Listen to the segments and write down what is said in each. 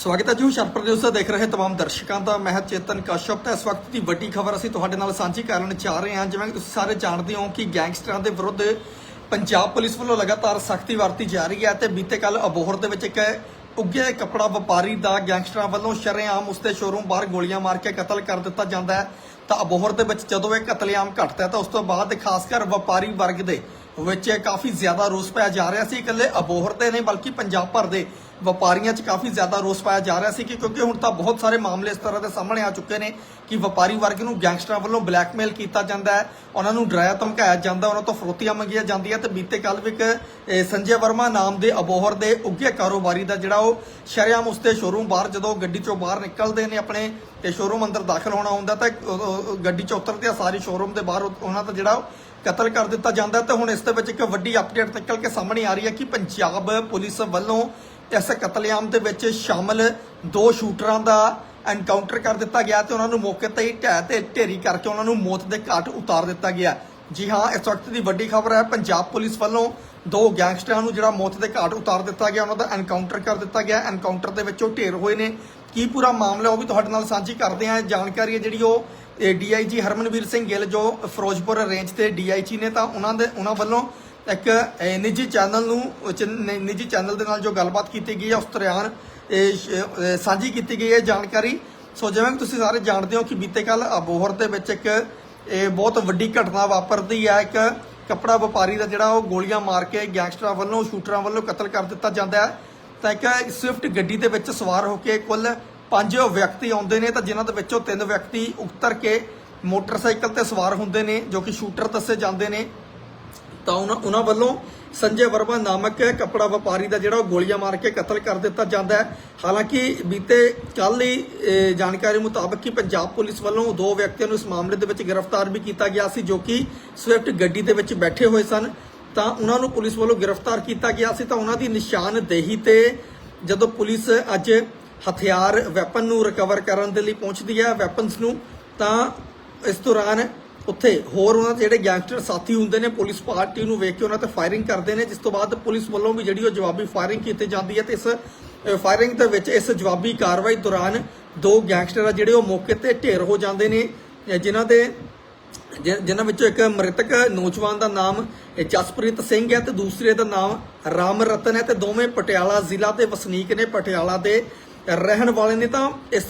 ਸਵਾਗਤ ਹੈ ਜੀ, ਹੁਸ਼ਿਆਰਪੁਰ ਨਿਊਜ਼ ਦਾ ਦੇਖ ਰਹੇ ਤਮਾਮ ਦਰਸ਼ਕਾਂ ਦਾ। ਮੈਂ ਚੇਤਨ ਕਸ਼ਪ ਤੇ ਇਸ ਵਕਤ ਦੀ ਵੱਡੀ ਖਬਰ ਅਸੀਂ ਤੁਹਾਡੇ ਨਾਲ ਸਾਂਝੀ ਕਰਨ ਚਾਹ ਰਹੇ ਹਾਂ। ਜਿਵੇਂ ਕਿ ਤੁਸੀਂ ਸਾਰੇ ਜਾਣਦੇ ਹੋ ਕਿ ਗੈਂਗਸਟਰਾਂ ਦੇ ਵਿਰੁੱਧ ਪੰਜਾਬ ਪੁਲਿਸ ਵੱਲੋਂ ਲਗਾਤਾਰ ਸਖਤੀ ਵਰਤੀ ਜਾ ਰਹੀ ਹੈ ਤੇ ਬੀਤੇ ਕੱਲ ਅਬੋਹਰ ਦੇ ਵਿੱਚ ਇੱਕ ਉੱਗੇ ਕੱਪੜਾ ਵਪਾਰੀ ਦਾ ਗੈਂਗਸਟਰਾਂ ਵੱਲੋਂ ਸ਼ਰੇਆਮ ਉਸਦੇ ਸ਼ੋਰੂਮ ਬਾਹਰ ਗੋਲੀਆਂ ਮਾਰ ਕੇ ਕਤਲ ਕਰ ਦਿੱਤਾ ਜਾਂਦਾ ਹੈ। ਤਾਂ ਅਬੋਹਰ ਦੇ ਵਿੱਚ ਜਦੋਂ ਇਹ ਕਤਲੇਆਮ ਘਟਦਾ ਹੈ ਤਾਂ ਉਸ ਤੋਂ ਬਾਅਦ ਖਾਸ ਕਰ ਵਪਾਰੀ ਵਰਗ ਦੇ ਵਿੱਚ ਕਾਫੀ ਜ਼ਿਆਦਾ ਰੋਸ ਪਾਇਆ ਜਾ ਰਿਹਾ ਸੀ। ਇਕੱਲੇ ਅਬੋਹਰ ਦੇ ਨਹੀਂ, ਬਲਕਿ ਪੰਜਾਬ ਭਰ ਦੇ ਵਪਾਰੀਆਂ 'ਚ ਕਾਫੀ ਜ਼ਿਆਦਾ ਰੋਸ ਪਾਇਆ ਜਾ ਰਿਹਾ ਸੀ ਕਿ ਕਿਉਂਕਿ ਹੁਣ ਤਾਂ ਬਹੁਤ ਸਾਰੇ ਮਾਮਲੇ ਇਸ ਤਰ੍ਹਾਂ ਦੇ ਸਾਹਮਣੇ ਆ ਚੁੱਕੇ ਨੇ ਕਿ ਵਪਾਰੀ ਵਰਗ ਨੂੰ ਗੈਂਗਸਟਰਾਂ ਵੱਲੋਂ ਬਲੈਕਮੇਲ ਕੀਤਾ ਜਾਂਦਾ ਹੈ, ਉਹਨਾਂ ਨੂੰ ਡਰਾਇਆ ਧਮਕਾਇਆ ਜਾਂਦਾ, ਉਹਨਾਂ ਤੋਂ ਫਰੋਤੀਆਂ ਮੰਗੀਆਂ ਜਾਂਦੀਆਂ ਤੇ ਬੀਤੇ ਕੱਲ ਵੀ ਇੱਕ ਸੰਜੇ ਵਰਮਾ ਨਾਮ ਦੇ ਅਬੋਹਰ ਦੇ ਉੱਗੇ ਕਾਰੋਬਾਰੀ ਦਾ ਜਿਹੜਾ ਉਹ ਸ਼ਰੇਆਮ ਉਸਦੇ ਸ਼ੋਰੂਮ ਬਾਹਰ ਜਦੋਂ ਗੱਡੀ ਚੋਂ ਬਾਹਰ ਨਿਕਲਦੇ ਨੇ ਆਪਣੇ ਤੇ ਸ਼ੋਰੂਮ ਅੰਦਰ ਦਾਖਲ ਹੋਣਾ ਹੁੰਦਾ ਤਾਂ ਗੱਡੀ ਚੋਂ ਉਤਰਦੇ ਆ, ਸਾਰੀ ਸ਼ੋਰੂਮ ਦੇ ਬਾਹਰ ਉਹਨਾਂ ਦਾ ਜਿਹੜਾ ਉਹ ਕਤਲ ਕਰ ਦਿੱਤਾ ਜਾਂਦਾ ਤੇ ਹੁਣ ਇਸ ਦੇ ਵਿੱਚ ਇੱਕ ਵੱਡੀ ਅਪਡੇਟ ਨਿਕਲ ਕੇ ਸਾਹਮਣੇ ਆ ਰਹੀ ਹੈ ਕਿ ਪੰਜਾਬ ਪੁਲਿਸ ਵੱਲੋਂ ਇਸ ਕਤਲੇਆਮ ਦੇ ਵਿੱਚ ਸ਼ਾਮਲ ਦੋ ਸ਼ੂਟਰਾਂ ਦਾ ਐਨਕਾਊਂਟਰ ਕਰ ਦਿੱਤਾ ਗਿਆ ਤੇ ਉਹਨਾਂ ਨੂੰ ਮੌਕੇ ਤੇ ਹੀ ਢਹਿ ਤੇ ਢੇਰੀ ਕਰਕੇ ਉਹਨਾਂ ਨੂੰ ਮੌਤ ਦੇ ਘਾਟ ਉਤਾਰ ਦਿੱਤਾ ਗਿਆ। ਜੀ ਹਾਂ, ਇਸ ਵਕਤ ਦੀ ਵੱਡੀ ਖਬਰ ਹੈ, ਪੰਜਾਬ ਪੁਲਿਸ ਵੱਲੋਂ ਦੋ ਗੈਂਗਸਟਰਾਂ ਨੂੰ ਜਿਹੜਾ ਮੌਤ ਦੇ ਘਾਟ ਉਤਾਰ ਦਿੱਤਾ ਗਿਆ, ਉਹਨਾਂ ਦਾ ਐਨਕਾਊਂਟਰ ਕਰ ਦਿੱਤਾ ਗਿਆ। ਐਨਕਾਊਂਟਰ ਦੇ ਵਿੱਚ ਉਹ ਢੇਰ ਹੋਏ ਨੇ। ਕੀ ਪੂਰਾ ਮਾਮਲਾ ਉਹ ਵੀ ਤੁਹਾਡੇ ਨਾਲ ਸਾਂਝੀ ਕਰਦੇ ਹਾਂ। ਜਾਣਕਾਰੀ ਹੈ ਜਿਹੜੀ ਉਹ ਡੀਆਈਜੀ ਹਰਮਨਵੀਰ ਸਿੰਘ ਗਿੱਲ ਜੋ ਫਿਰੋਜ਼ਪੁਰ ਰੇਂਜ ਤੇ ਡੀਆਈਜੀ ਨੇ ਤਾਂ ਉਹਨਾਂ ਦੇ, ਉਹਨਾਂ ਵੱਲੋਂ ਇੱਕ ਨਿੱਜੀ ਚੈਨਲ ਨੂੰ 'ਚ ਨਿੱਜੀ ਚੈਨਲ ਦੇ ਨਾਲ ਜੋ ਗੱਲਬਾਤ ਕੀਤੀ ਗਈ ਹੈ, ਉਸ ਦੌਰਾਨ ਸਾਂਝੀ ਕੀਤੀ ਗਈ ਹੈ ਜਾਣਕਾਰੀ। ਸੋ ਜਿਵੇਂ ਕਿ ਤੁਸੀਂ ਸਾਰੇ ਜਾਣਦੇ ਹੋ ਕਿ ਬੀਤੇ ਕੱਲ ਅਬੋਹਰ ਦੇ ਵਿੱਚ ਇੱਕ ਇਹ ਬਹੁਤ ਵੱਡੀ ਘਟਨਾ ਵਾਪਰਦੀ ਹੈ। ਇੱਕ ਕੱਪੜਾ ਵਪਾਰੀ ਦਾ ਜਿਹੜਾ ਉਹ ਗੋਲੀਆਂ ਮਾਰ ਕੇ ਗੈਂਗਸਟਰਾਂ ਵੱਲੋਂ, ਸ਼ੂਟਰਾਂ ਵੱਲੋਂ ਕਤਲ ਕਰ ਦਿੱਤਾ ਜਾਂਦਾ ਹੈ। ਤਾਂ ਇੱਕ ਸਵਿਫਟ ਗੱਡੀ ਦੇ ਵਿੱਚ ਸਵਾਰ ਹੋ ਕੇ ਕੁੱਲ ਪੰਜ ਵਿਅਕਤੀ ਆਉਂਦੇ ਨੇ, ਤਾਂ ਜਿਨ੍ਹਾਂ ਦੇ ਵਿੱਚੋਂ ਤਿੰਨ ਵਿਅਕਤੀ ਉਤਰ ਕੇ ਮੋਟਰਸਾਈਕਲ ਤੇ ਸਵਾਰ ਹੁੰਦੇ ਨੇ, ਜੋ ਕਿ ਸ਼ੂਟਰ ਦੱਸੇ ਜਾਂਦੇ ਨੇ। ਤਾਂ ਉਹਨਾਂ ਵੱਲੋਂ ਸੰਜੇ ਵਰਮਾ ਨਾਮਕ ਕੱਪੜਾ ਵਪਾਰੀ ਦਾ ਜਿਹੜਾ ਉਹ ਗੋਲੀਆਂ ਮਾਰ ਕੇ ਕਤਲ ਕਰ ਦਿੱਤਾ ਜਾਂਦਾ ਹੈ। ਹਾਲਾਂਕਿ ਬੀਤੇ ਕੱਲ ਹੀ ਜਾਣਕਾਰੀ ਮੁਤਾਬਕ ਕਿ ਪੰਜਾਬ ਪੁਲਿਸ ਵੱਲੋਂ ਦੋ ਵਿਅਕਤੀਆਂ ਨੂੰ ਇਸ ਮਾਮਲੇ ਦੇ ਵਿੱਚ ਗ੍ਰਿਫਤਾਰ ਵੀ ਕੀਤਾ ਗਿਆ ਸੀ, ਜੋ ਕਿ ਸਵਿਫਟ ਗੱਡੀ ਦੇ ਵਿੱਚ ਬੈਠੇ ਹੋਏ ਸਨ। ਤਾਂ ਉਹਨਾਂ ਨੂੰ ਪੁਲਿਸ ਵੱਲੋਂ ਗ੍ਰਿਫਤਾਰ ਕੀਤਾ ਗਿਆ ਸੀ। ਤਾਂ ਉਹਨਾਂ ਦੀ ਨਿਸ਼ਾਨਦੇਹੀ ਤੇ ਜਦੋਂ ਪੁਲਿਸ ਅੱਜ ਹਥਿਆਰ, ਵੈਪਨ ਨੂੰ ਰਿਕਵਰ ਕਰਨ ਦੇ ਲਈ ਪਹੁੰਚਦੀ ਹੈ, ਵੈਪਨਸ ਨੂੰ, ਤਾਂ ਇਸ ਦੌਰਾਨ ਉੱਥੇ ਹੋਰ ਉਹਨਾਂ ਦੇ ਜਿਹੜੇ ਗੈਂਗਸਟਰ ਸਾਥੀ ਹੁੰਦੇ ਨੇ, ਪੁਲਿਸ ਪਾਰਟੀ ਨੂੰ ਵੇਖ ਕੇ ਉਹਨਾਂ ਤੇ ਫਾਇਰਿੰਗ ਕਰਦੇ ਨੇ, ਜਿਸ ਤੋਂ ਬਾਅਦ ਪੁਲਿਸ ਵੱਲੋਂ ਵੀ ਜਿਹੜੀ ਉਹ ਜਵਾਬੀ ਫਾਇਰਿੰਗ ਕੀਤੀ ਜਾਂਦੀ ਹੈ ਤੇ ਇਸ ਫਾਇਰਿੰਗ ਦੇ ਵਿੱਚ ਇਸ ਜਵਾਬੀ ਕਾਰਵਾਈ ਦੌਰਾਨ ਦੋ ਗੈਂਗਸਟਰ ਆ ਜਿਹੜੇ ਉਹ ਮੌਕੇ ਤੇ ਢੇਰ ਹੋ ਜਾਂਦੇ ਨੇ ਜਿਨ੍ਹਾਂ ਦੇ ਜਿਨ੍ਹਾਂ ਵਿੱਚੋਂ ਇੱਕ ਮ੍ਰਿਤਕ ਨੌਜਵਾਨ ਦਾ ਨਾਮ ਜਸਪ੍ਰੀਤ ਸਿੰਘ ਹੈ ਤੇ ਦੂਸਰੇ ਦਾ ਨਾਮ ਰਾਮ ਰਤਨ ਹੈ ਤੇ ਦੋਵੇਂ ਪਟਿਆਲਾ ਜ਼ਿਲ੍ਹਾ ਦੇ ਵਸਨੀਕ ਨੇ, ਪਟਿਆਲਾ ਦੇ ਰਹਿਣ ਵਾਲੇ ਨੇ। ਤਾਂ ਇਸ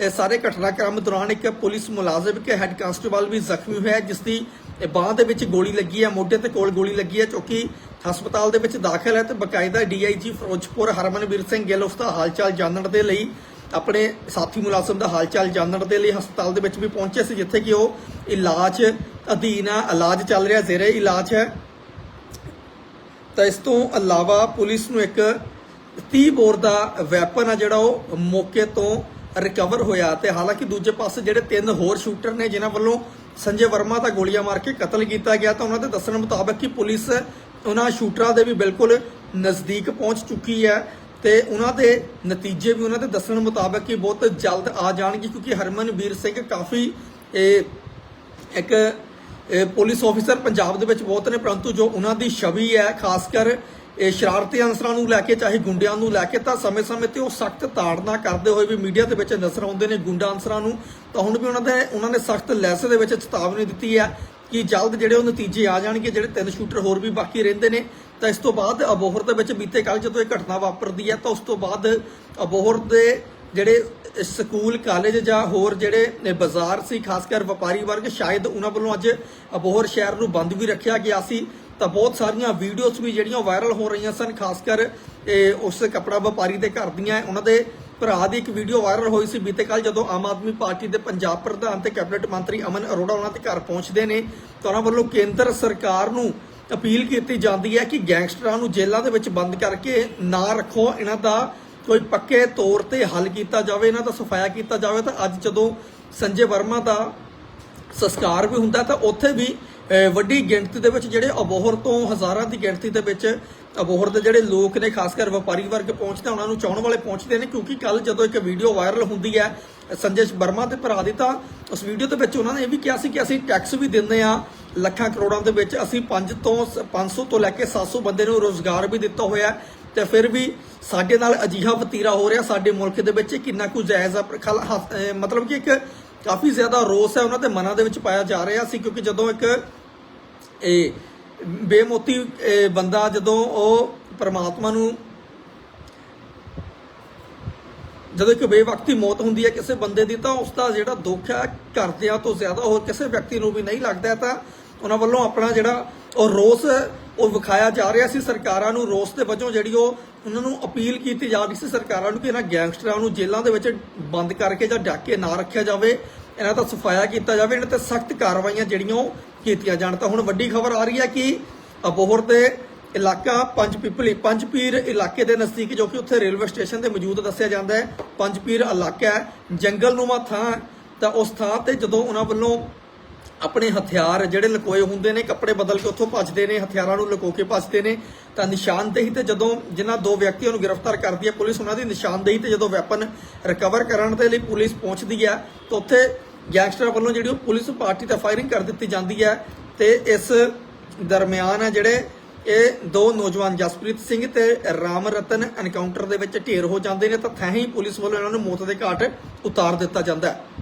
ਇਹ ਸਾਰੇ ਘਟਨਾਕ੍ਰਮ ਦੌਰਾਨ ਇੱਕ ਪੁਲਿਸ ਮੁਲਾਜ਼ਮ, ਇੱਕ ਹੈੱਡ ਕਾਂਸਟੇਬਲ ਵੀ ਜ਼ਖਮੀ ਹੋਇਆ ਜਿਸ ਦੀ ਬਾਹ ਦੇ ਵਿੱਚ ਗੋਲੀ ਲੱਗੀ ਹੈ, ਮੋਢੇ ਤੇ ਕੋਲ ਗੋਲੀ ਲੱਗੀ ਹੈ, ਜੋ ਕਿ ਹਸਪਤਾਲ ਦੇ ਵਿੱਚ ਦਾਖਲ ਹੈ ਤੇ ਬਕਾਇਦਾ ਡੀਆਈਜੀ ਫਿਰੋਜ਼ਪੁਰ ਹਰਮਨਵੀਰ ਸਿੰਘ ਗਿੱਲ ਉਸ ਦਾ ਹਾਲਚਾਲ ਜਾਣਨ ਦੇ ਲਈ, ਆਪਣੇ ਸਾਥੀ ਮੁਲਾਜ਼ਮ ਦਾ ਹਾਲਚਾਲ ਜਾਣਨ ਦੇ ਲਈ ਹਸਪਤਾਲ ਦੇ ਵਿੱਚ ਵੀ ਪਹੁੰਚੇ ਸੀ, ਜਿੱਥੇ ਕਿ ਉਹ ਇਲਾਜ ਅਧੀਨ ਆ, ਇਲਾਜ ਚੱਲ ਰਿਹਾ, ਜ਼ੇਰੇ ਇਲਾਜ ਹੈ। ਤਾਂ ਇਸ ਤੋਂ ਇਲਾਵਾ ਪੁਲਿਸ ਨੂੰ ਇੱਕ 30 ਬੋਰ ਦਾ ਵੈਪਨ ਆ ਜਿਹੜਾ ਉਹ ਮੌਕੇ ਤੋਂ ਰਿਕਵਰ ਹੋਇਆ ਤੇ ਹਾਲਾਂਕਿ ਦੂਜੇ ਪਾਸੇ ਜਿਹੜੇ ਤਿੰਨ ਹੋਰ ਸ਼ੂਟਰ ਨੇ, ਜਿਨ੍ਹਾਂ ਵੱਲੋਂ ਸੰਜੇ ਵਰਮਾ ਦਾ ਗੋਲੀਆਂ ਮਾਰ ਕੇ ਕਤਲ ਕੀਤਾ ਗਿਆ, ਤਾਂ ਉਹਨਾਂ ਦੇ ਦੱਸਣ ਮੁਤਾਬਕ ਕਿ ਪੁਲਿਸ ਉਹਨਾਂ ਸ਼ੂਟਰਾਂ ਦੇ ਵੀ ਬਿਲਕੁਲ ਨਜ਼ਦੀਕ ਪਹੁੰਚ ਚੁੱਕੀ ਹੈ ਤੇ ਉਹਨਾਂ ਦੇ ਨਤੀਜੇ ਵੀ ਉਹਨਾਂ ਦੇ ਦੱਸਣ ਮੁਤਾਬਕ ਕਿ ਬਹੁਤ ਜਲਦ ਆ ਜਾਣਗੇ, ਕਿਉਂਕਿ ਹਰਮਨਵੀਰ ਸਿੰਘ ਕਾਫੀ, ਇਹ ਇੱਕ ਪੁਲਿਸ ਆਫੀਸਰ ਪੰਜਾਬ ਦੇ ਵਿੱਚ ਬਹੁਤ ਨੇ, ਪਰੰਤੂ ਜੋ ਉਹਨਾਂ ਦੀ ਛਵੀ ਹੈ, ਖਾਸ ਕਰ ਇਹ ਸ਼ਰਾਰਤੀ ਅਨਸਰਾਂ ਨੂੰ ਲੈ ਕੇ, ਚਾਹੇ ਗੁੰਡਿਆਂ ਨੂੰ ਲੈ ਕੇ, ਤਾਂ ਸਮੇਂ-ਸਮੇਂ ਤੇ ਉਹ ਸਖਤ ਤਾੜਨਾ ਕਰਦੇ ਹੋਏ ਵੀ ਮੀਡੀਆ ਦੇ ਵਿੱਚ ਨਜ਼ਰ ਆਉਂਦੇ ਨੇ ਗੁੰਡਾ ਅਨਸਰਾਂ ਨੂੰ। ਤਾਂ ਹੁਣ ਵੀ ਉਹਨਾਂ ਦੇ, ਉਹਨਾਂ ਨੇ ਸਖਤ ਲੈਸੇ ਦੇ ਵਿੱਚ ਚੇਤਾਵਨੀ ਦਿੱਤੀ ਹੈ ਕਿ ਜਲਦ ਜਿਹੜੇ ਉਹ ਨਤੀਜੇ ਆ ਜਾਣਗੇ, ਜਿਹੜੇ ਤਿੰਨ ਸ਼ੂਟਰ ਹੋਰ ਵੀ ਬਾਕੀ ਰਹਿੰਦੇ ਨੇ। ਤਾਂ ਇਸ ਤੋਂ ਬਾਅਦ ਅਬੋਹਰ ਦੇ ਵਿੱਚ ਬੀਤੇ ਕੱਲ ਜਦੋਂ ਇਹ ਘਟਨਾ ਵਾਪਰਦੀ ਹੈ, ਤਾਂ ਉਸ ਤੋਂ ਬਾਅਦ ਅਬੋਹਰ ਦੇ ਜਿਹੜੇ ਸਕੂਲ, ਕਾਲਜ ਜਾਂ ਹੋਰ ਜਿਹੜੇ ਇਹ ਬਾਜ਼ਾਰ ਸੀ, ਖਾਸ ਕਰ ਵਪਾਰੀ ਵਰਗ, ਸ਼ਾਇਦ ਉਹਨਾਂ ਵੱਲੋਂ ਅੱਜ ਅਬੋਹਰ ਸ਼ਹਿਰ ਨੂੰ ਬੰਦ ਵੀ ਰੱਖਿਆ ਗਿਆ ਸੀ। ਤਾਂ ਬਹੁਤ ਸਾਰੀਆਂ ਵੀਡੀਓਜ਼ ਵੀ ਜਿਹੜੀਆਂ ਵਾਇਰਲ ਹੋ ਰਹੀਆਂ ਸਨ, ਖਾਸ ਕਰ, ਇਹ ਉਸ ਕਪੜਾ ਵਪਾਰੀ ਦੇ ਘਰ ਦੀਆਂ। ਉਹਨਾਂ ਦੇ ਭਰਾ ਦੀ ਇੱਕ ਵੀਡੀਓ ਵਾਇਰਲ ਹੋਈ ਸੀ ਬੀਤੇ ਕੱਲ ਜਦੋਂ ਆਮ ਆਦਮੀ ਪਾਰਟੀ ਦੇ ਪੰਜਾਬ ਪ੍ਰਧਾਨ ਤੇ ਕੈਬਨਿਟ ਮੰਤਰੀ ਅਮਨ ਅਰੋੜਾ ਉਹਨਾਂ ਦੇ ਘਰ ਪਹੁੰਚਦੇ ਨੇ। ਤਾਂ ਉਹਨਾਂ ਵੱਲੋਂ ਕੇਂਦਰ ਸਰਕਾਰ ਨੂੰ ਅਪੀਲ ਕੀਤੀ ਜਾਂਦੀ ਹੈ ਕਿ ਗੈਂਗਸਟਰਾਂ ਨੂੰ ਜੇਲ੍ਹਾਂ ਦੇ ਵਿੱਚ ਬੰਦ ਕਰਕੇ ਨਾ ਰੱਖੋ। ਇਹਨਾਂ ਦਾ ਕੋਈ ਪੱਕੇ ਤੌਰ ਤੇ ਹੱਲ ਕੀਤਾ ਜਾਵੇ, ਇਹਨਾਂ ਦਾ ਸਫਾਇਆ ਕੀਤਾ ਜਾਵੇ। ਤਾਂ ਅੱਜ ਜਦੋਂ ਸੰਜੇ ਵਰਮਾ ਦਾ ਸੰਸਕਾਰ ਵੀ ਹੁੰਦਾ ਤਾਂ ਉੱਥੇ ਵੀ ਵੱਡੀ ਗਿਣਤੀ ਦੇ ਵਿੱਚ ਜਿਹੜੇ ਅਬੋਹਰ ਤੋਂ ਹਜ਼ਾਰਾਂ ਦੀ ਗਿਣਤੀ ਦੇ ਵਿੱਚ ਅਬੋਹਰ ਦੇ ਜਿਹੜੇ ਲੋਕ ਨੇ, ਖਾਸ ਕਰ ਵਪਾਰੀ ਵਰਗ ਪਹੁੰਚਦਾ ਉਹਨਾਂ ਨੂੰ ਚਾਹਣ ਵਾਲੇ ਪਹੁੰਚਦੇ ਨੇ, ਕਿਉਂਕਿ ਕੱਲ ਜਦੋਂ ਇੱਕ ਵੀਡੀਓ ਵਾਇਰਲ ਹੁੰਦੀ ਹੈ ਸੰਜੇਸ਼ ਵਰਮਾ ਦੇ ਭਰਾ ਦੀ, ਤਾਂ ਉਸ ਵੀਡੀਓ ਦੇ ਵਿੱਚ ਉਹਨਾਂ ਨੇ ਇਹ ਵੀ ਕਿਹਾ ਸੀ ਕਿ ਅਸੀਂ ਟੈਕਸ ਵੀ ਦਿੰਦੇ ਆ ਲੱਖਾਂ ਕਰੋੜਾਂ ਦੇ ਵਿੱਚ, ਅਸੀਂ 5 ਤੋਂ 500 ਤੋਂ ਲੈ ਕੇ 700 ਬੰਦੇ ਨੂੰ ਰੋਜ਼ਗਾਰ ਵੀ ਦਿੱਤਾ ਹੋਇਆ ਹੈ, ਤੇ ਫਿਰ ਵੀ ਸਾਡੇ ਨਾਲ ਅਜੀਹਾ ਵਤੀਰਾ ਹੋ ਰਿਹਾ ਸਾਡੇ ਮੁਲਕ ਦੇ ਵਿੱਚ, ਇਹ ਕਿੰਨਾ ਕੁ ਜਾਇਜ਼ ਆ ਮਤਲਬ ਕਿ ਇੱਕ ਕਾਫੀ ਜ਼ਿਆਦਾ ਰੋਸ ਹੈ ਉਹਨਾਂ ਦੇ ਮਨਾਂ ਦੇ ਵਿੱਚ ਪਾਇਆ ਜਾ ਰਿਹਾ ਸੀ, ਕਿਉਂਕਿ ਜਦੋਂ ਇੱਕ ਇਹ ਬੇਮੋਤੀ ਬੰਦਾ ਜਦੋਂ ਉਹ ਪਰਮਾਤਮਾ ਨੂੰ ਜਦੋਂ ਇੱਕ ਬੇਵਕਤੀ ਮੌਤ ਹੁੰਦੀ ਹੈ ਕਿਸੇ ਬੰਦੇ ਦੀ, ਤਾਂ ਉਸ ਦਾ ਜਿਹੜਾ ਦੁੱਖ ਹੈ, ਘਰਦਿਆਂ ਤੋਂ ਜ਼ਿਆਦਾ ਹੋਰ ਕਿਸੇ ਵਿਅਕਤੀ ਨੂੰ ਵੀ ਨਹੀਂ ਲੱਗਦਾ ਤਾਂ ਉਹਨਾਂ ਵੱਲੋਂ ਆਪਣਾ ਜਿਹੜਾ ਉਹ ਰੋਸ ਉਹ ਵਿਖਾਇਆ ਜਾ ਰਿਹਾ ਸੀ ਸਰਕਾਰਾਂ ਨੂੰ। ਰੋਸ ਦੇ ਵਜੋਂ ਜਿਹੜੀ ਉਹ ਉਹਨਾਂ ਨੂੰ ਅਪੀਲ ਕੀਤੀ ਜਾ ਰਹੀ ਸੀ ਸਰਕਾਰਾਂ ਨੂੰ ਕਿ ਇਹਨਾਂ ਗੈਂਗਸਟਰਾਂ ਨੂੰ ਜੇਲ੍ਹਾਂ ਦੇ ਵਿੱਚ ਬੰਦ ਕਰਕੇ ਜਾਂ ਡਾਕੇ ਨਾ ਰੱਖਿਆ ਜਾਵੇ, ਇਹਨਾਂ ਦਾ ਸਫਾਇਆ ਕੀਤਾ ਜਾਵੇ, ਇਹਨਾਂ ਤੇ ਸਖਤ ਕਾਰਵਾਈਆਂ ਜਿਹੜੀਆਂ ਉਹ ਕੀਤੀਆਂ ਜਾਣ। ਤਾਂ ਹੁਣ ਵੱਡੀ ਖਬਰ ਆ ਰਹੀ ਹੈ ਕਿ ਅਬੋਹਰ ਦੇ ਇਲਾਕਾ ਪੰਜ ਪਿਪਲੀ ਪੰਜ ਪੀਰ ਇਲਾਕੇ ਦੇ ਨਜ਼ਦੀਕ, ਜੋ ਕਿ ਉੱਥੇ ਰੇਲਵੇ ਸਟੇਸ਼ਨ ਤੇ ਮੌਜੂਦ ਦੱਸਿਆ ਜਾਂਦਾ ਹੈ, ਪੰਜ ਪੀਰ ਇਲਾਕਾ ਹੈ। ਜੰਗਲਨੁਮਾ ਥਾਂ ਤਾਂ ਉਸ ਥਾਂ ਤੇ ਜਦੋਂ ਉਹਨਾਂ ਵੱਲੋਂ ਆਪਣੇ ਹਥਿਆਰ ਜਿਹੜੇ ਲਕੋਏ ਹੁੰਦੇ ਨੇ, ਕੱਪੜੇ ਬਦਲ ਕੇ ਉੱਥੋਂ ਭੱਜਦੇ ਨੇ, ਹਥਿਆਰਾਂ ਨੂੰ ਲੁਕੋ ਕੇ ਭੱਜਦੇ ਨੇ, ਤਾਂ ਨਿਸ਼ਾਨਦੇਹੀ ਤੇ ਜਦੋਂ ਜਿਨ੍ਹਾਂ ਦੋ ਵਿਅਕਤੀਆਂ ਨੂੰ ਗ੍ਰਿਫਤਾਰ ਕਰਦੀ ਹੈ ਪੁਲਿਸ, ਉਹਨਾਂ ਦੀ ਨਿਸ਼ਾਨਦੇਹੀ ਤੇ ਜਦੋਂ ਵੈਪਨ ਰਿਕਵਰ ਕਰਨ ਦੇ ਲਈ ਪੁਲਿਸ ਪਹੁੰਚਦੀ ਹੈ, ਤਾਂ ਉੱਥੇ ਗੈਂਗਸਟਰ ਵੱਲੋਂ ਜਿਹੜੀ ਉਹ ਪੁਲਿਸ ਪਾਰਟੀ ਤੇ ਫਾਇਰਿੰਗ ਕਰ ਦਿੱਤੀ ਜਾਂਦੀ ਹੈ ਤੇ ਇਸ ਦਰਮਿਆਨ ਹੈ ਜਿਹੜੇ ਇਹ ਦੋ ਨੌਜਵਾਨ ਜਸਪ੍ਰੀਤ ਸਿੰਘ ਤੇ ਰਾਮ ਰਤਨ ਐਨਕਾਊਂਟਰ ਦੇ ਵਿੱਚ ਢੇਰ ਹੋ ਜਾਂਦੇ ਨੇ, ਤਾਂ ਥੈਂ ਹੀ ਪੁਲਿਸ ਵੱਲੋਂ ਇਹਨਾਂ ਨੂੰ ਮੌਤ ਦੇ ਘਾਟ ਉਤਾਰ ਦਿੱਤਾ ਜਾਂਦਾ ਹੈ।